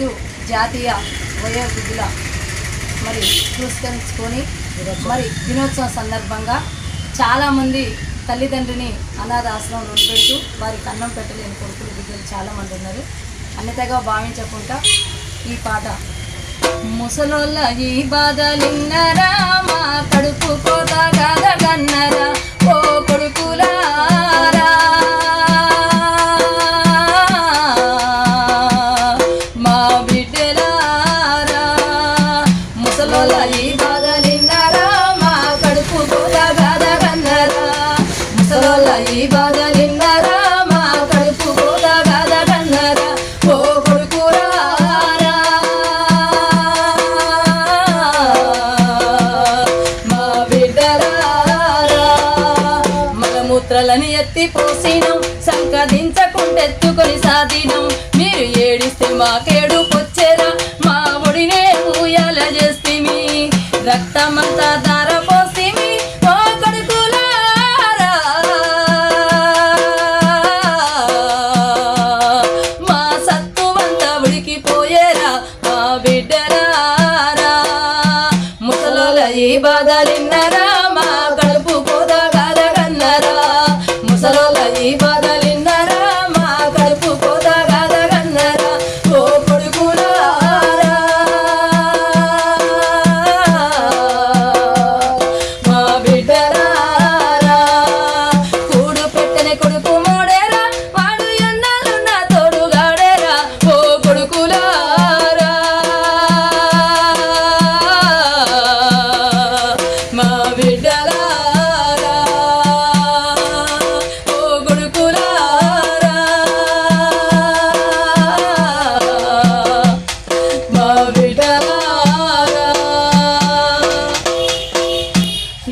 ఈరోజు జాతీయ వయోవృద్ధుల మరి పురస్కరించుకొని మరి దినోత్సవం సందర్భంగా చాలామంది తల్లిదండ్రిని అనాథ ఆశ్రమంలో పెడుతూ వారికి అన్నం పెట్టలేని కొడుకులు బిడ్డలు చాలామంది ఉన్నారు. అన్నతగా భావించకుండా ఈ పాట ముసలోళ్ళ ఈ బాధలిన్నరా మా కడుపు కోత కాదన్నరా ఎత్తి పోసినం సంకదించకుంటెత్తుకొని సాధినం. మీరు ఏడిస్తే మాకేడు బిడ్డరారా ముసలోల ఈ బాధలిన్నరామా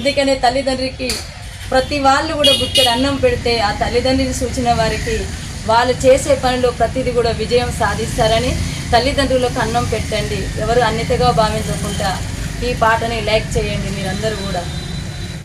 అందుకనే తల్లిదండ్రికి ప్రతి వాళ్ళు కూడా బుక్కెడు అన్నం పెడితే ఆ తల్లిదండ్రిని సూచిన వారికి వాళ్ళు చేసే పనిలో ప్రతిదీ కూడా విజయం సాధిస్తారని తల్లిదండ్రులకు అన్నం పెట్టండి. ఎవరు అన్నితగా భావించకుండా ఈ పాటని లైక్ చేయండి మీరందరూ కూడా.